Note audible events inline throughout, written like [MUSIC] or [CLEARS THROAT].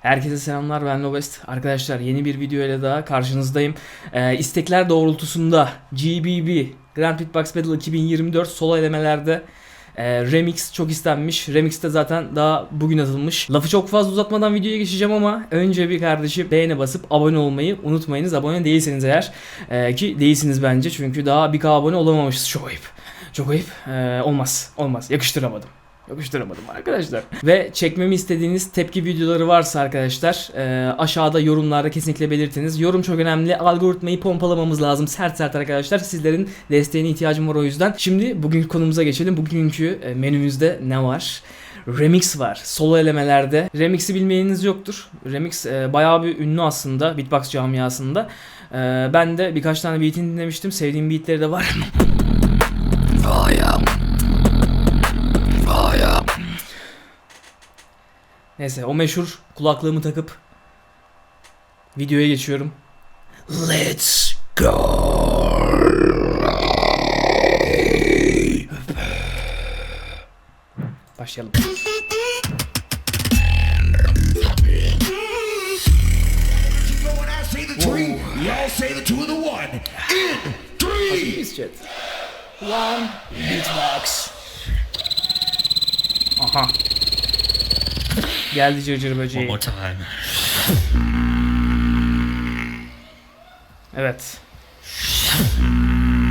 Herkese selamlar ben Lobest. Arkadaşlar yeni bir video ile daha karşınızdayım. Ee, istekler doğrultusunda GBB Grand Beatbox Battle 2024 solo elemelerde e, remix çok istenmiş. Remix de zaten daha bugün atılmış. Lafı çok fazla uzatmadan videoya geçeceğim ama önce bir kardeşim beğene basıp abone olmayı unutmayınız. Abone değilseniz eğer e, ki değilsiniz bence çünkü daha 1K abone olamamışız. Çok ayıp. Çok ayıp. Ee, olmaz. Olmaz. Yakıştıramadım. Yapıştıramadım arkadaşlar. Ve çekmemi istediğiniz tepki videoları varsa arkadaşlar e, aşağıda yorumlarda kesinlikle belirtiniz. Yorum çok önemli. Algoritmayı pompalamamız lazım. Sert sert arkadaşlar. Sizlerin desteğine ihtiyacım var o yüzden. Şimdi bugün konumuza geçelim. Bugünkü e, menümüzde ne var? Remix var. Solo elemelerde. Remix'i bilmeyeniniz yoktur. Remix e, bayağı bir ünlü aslında beatbox camiasında. E, ben de birkaç tane beatini dinlemiştim. Sevdiğim beatleri de var. [LAUGHS] Neyse o meşhur kulaklığımı takıp videoya geçiyorum. Let's go. Başlayalım. One beatbox. Aha. Geldi cırcır böceği. Evet.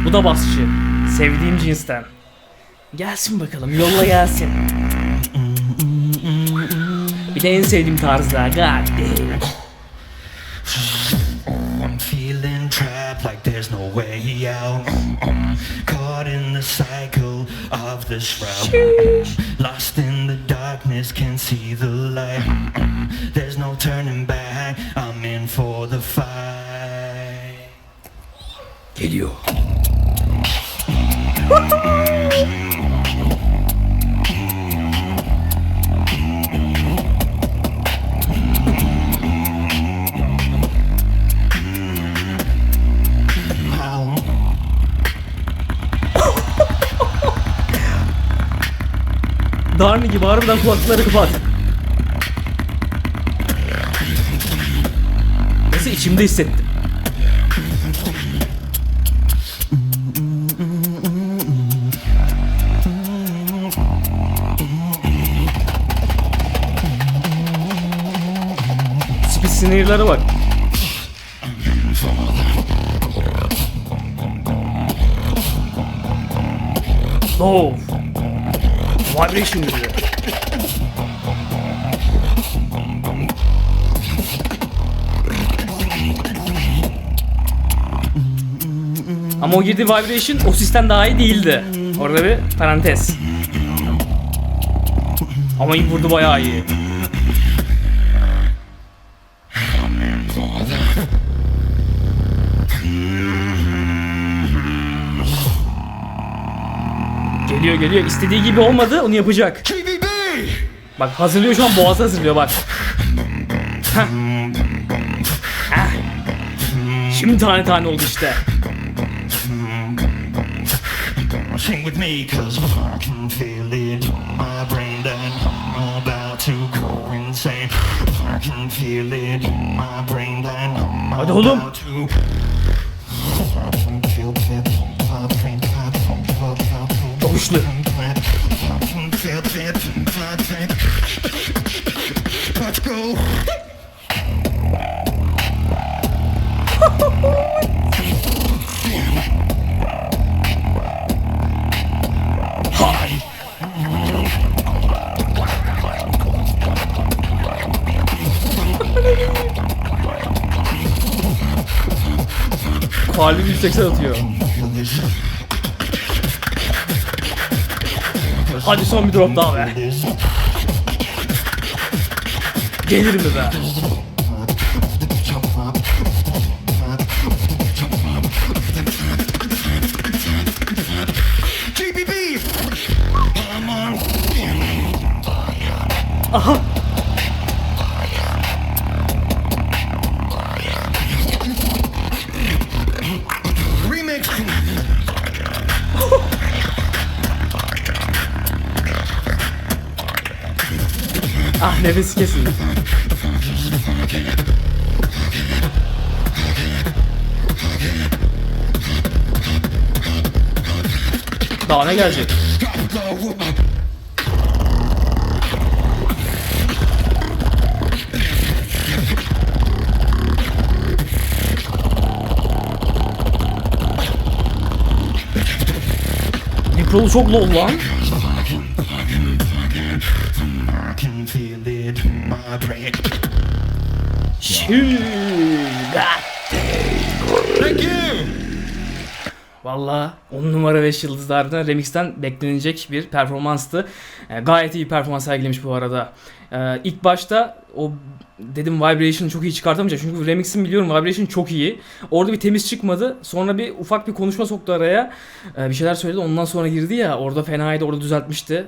Bu da basçı. Sevdiğim cinsten. Gelsin bakalım yolla gelsin. Bir de en sevdiğim tarzda. God damn. I'm feeling trapped like there's no way out. Caught in the cycle of the shroud. Lost in the darkness, can't see the light. [CLEARS THROAT] There's no turning back. I'm in for the fight. Geliyor. [LAUGHS] Darni gibi harbiden kulaklıkları kapat. Nasıl içimde hissettim. Speed sınırlara bak. Oh. Vibration giriyor. Ama o girdiği vibration o sistem daha iyi değildi. Orada bir parantez. Ama iyi vurdu bayağı iyi. Geliyor. İstediği gibi olmadı. Onu yapacak. Bak hazırlıyor şu an boğazı hazırlıyor bak. Heh. Heh. Şimdi tane tane oldu işte. Sing with me, cause I can feel it. My brain that I'm about to go insane. I can feel it. My brain that I'm Hadi oğlum. about to. I can güçlü. Kalbi 180 atıyor. Hadi son bir drop daha be. Gelir mi be? Aha. Ah nefesi kesildi. Daha ne gelecek? Necrol çok low lan. Brain. Thank you. Valla 10 numara 5 yıldızlardan remixten beklenilecek bir performanstı. E, gayet iyi performans sergilemiş bu arada. E, ilk başta o dedim Vibration'ı çok iyi çıkartamayacak. Çünkü remix'in biliyorum Vibration çok iyi. Orada bir temiz çıkmadı. Sonra bir ufak bir konuşma soktu araya. E, bir şeyler söyledi. Ondan sonra girdi ya. Orada fenaydı. Orada düzeltmişti.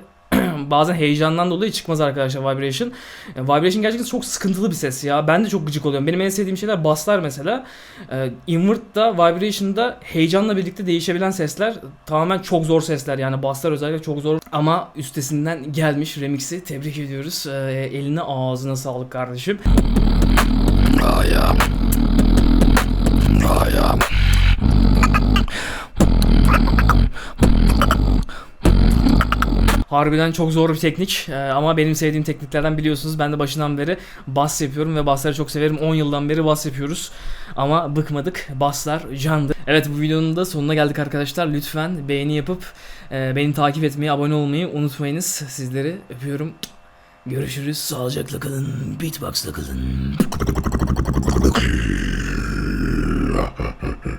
Bazen heyecandan dolayı çıkmaz arkadaşlar Vibration. Vibration gerçekten çok sıkıntılı bir ses ya. Ben de çok gıcık oluyorum. Benim en sevdiğim şeyler basslar mesela. E, Invert'da, Vibration'da heyecanla birlikte değişebilen sesler tamamen çok zor sesler yani basslar özellikle çok zor ama üstesinden gelmiş remix'i tebrik ediyoruz. E, eline ağzına sağlık kardeşim. Harbiden çok zor bir teknik. Ee, ama benim sevdiğim tekniklerden biliyorsunuz ben de başından beri bas yapıyorum ve basları çok severim. 10 yıldan beri bas yapıyoruz. Ama bıkmadık baslar candı. Evet bu videonun da sonuna geldik arkadaşlar. Lütfen beğeni yapıp e, beni takip etmeyi abone olmayı unutmayınız. Sizleri öpüyorum. Görüşürüz. Sağlıcakla kalın. Beatboxla kalın